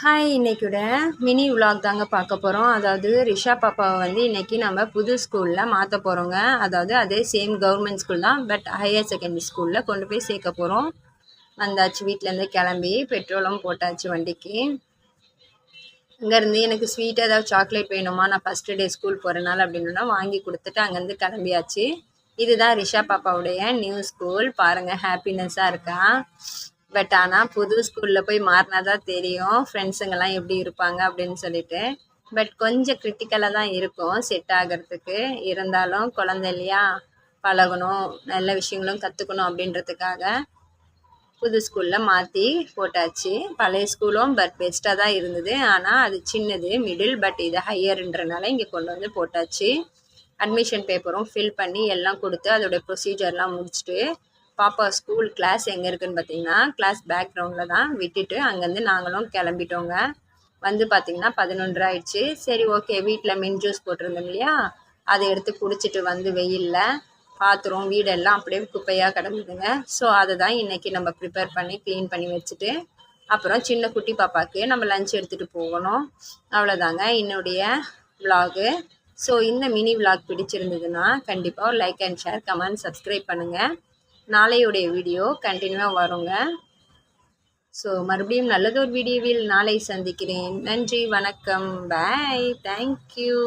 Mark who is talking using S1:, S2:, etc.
S1: Hi இன்றைக்கூட mini vlog தாங்க பார்க்க போகிறோம் அதாவது ரிஷா பாப்பாவை வந்து இன்றைக்கி நம்ம புது ஸ்கூலில் மாற்ற போகிறோங்க அதாவது அதே சேம் கவர்மெண்ட் ஸ்கூல் தான் பட் ஹையர் செகண்டரி ஸ்கூலில் கொண்டு போய் சேர்க்க போகிறோம் வந்தாச்சு வீட்டிலேருந்து கிளம்பி பெட்ரோலும் போட்டாச்சு வண்டிக்கு. அங்கேருந்து எனக்கு ஸ்வீட் ஏதாவது சாக்லேட் வேணுமா? நான் ஃபஸ்ட்டு டே ஸ்கூல் போகிறனால அப்படின்னா வாங்கி கொடுத்துட்டு அங்கேருந்து கிளம்பியாச்சு. இதுதான் ரிஷா பாப்பாவுடைய நியூ ஸ்கூல் பாருங்கள் ஹாப்பினஸ்ஸாக இருக்கா? பட் ஆனால் புது ஸ்கூலில் போய் மாறினா தான் தெரியும் ஃப்ரெண்ட்ஸுங்கெல்லாம் எப்படி இருப்பாங்க அப்படின்னு சொல்லிட்டு. பட் கொஞ்சம் கிரிட்டிக்கலாக தான் இருக்கும் செட் ஆகிறதுக்கு. இருந்தாலும் குழந்தை இல்லையா பழகணும் நல்ல விஷயங்களும் கற்றுக்கணும் அப்படின்றதுக்காக புது ஸ்கூலில் மாற்றி போட்டாச்சு. பழைய ஸ்கூலும் பட் பெஸ்ட்டாக தான் இருந்தது. ஆனால் அது சின்னது மிடில் பட் இது ஹையர்ன்றனால இங்கே கொண்டு வந்து போட்டாச்சு. அட்மிஷன் பேப்பரும் ஃபில் பண்ணி எல்லாம் கொடுத்து அதோடய ப்ரொசீஜர்லாம் முடிச்சுட்டு பாப்பா ஸ்கூல் கிளாஸ் எங்கே இருக்குதுன்னு பார்த்தீங்கன்னா கிளாஸ் பேக்ரவுண்டில் தான் விட்டுட்டு அங்கேருந்து நாங்களும் கிளம்பிட்டோங்க. வந்து பார்த்திங்கன்னா பதினொன்று ஆயிடுச்சு. சரி ஓகே வீட்டில் மின் ஜூஸ் போட்டிருந்தோம் இல்லையா? அதை எடுத்து குடிச்சிட்டு வந்து வெயிலில் பாத்திரம் வீடெல்லாம் அப்படியே குப்பையாக கிடந்ததுங்க. ஸோ அதை தான் இன்றைக்கி நம்ம ப்ரிப்பேர் பண்ணி க்ளீன் பண்ணி வச்சுட்டு அப்புறம் சின்ன குட்டி பாப்பாவுக்கு நம்ம லஞ்ச் எடுத்துகிட்டு போகணும். அவ்வளோதாங்க என்னுடைய விலாகு ஸோ இந்த மினி விலாக் பிடிச்சிருந்ததுன்னா கண்டிப்பாக like and share comment subscribe பண்ணுங்கள் நாளையுடைய வீடியோ கண்டினியூவாக வருங்க. ஸோ மறுபடியும் நல்லதொரு வீடியோவில் நாளை சந்திக்கிறேன். நன்றி வணக்கம். Bye thank you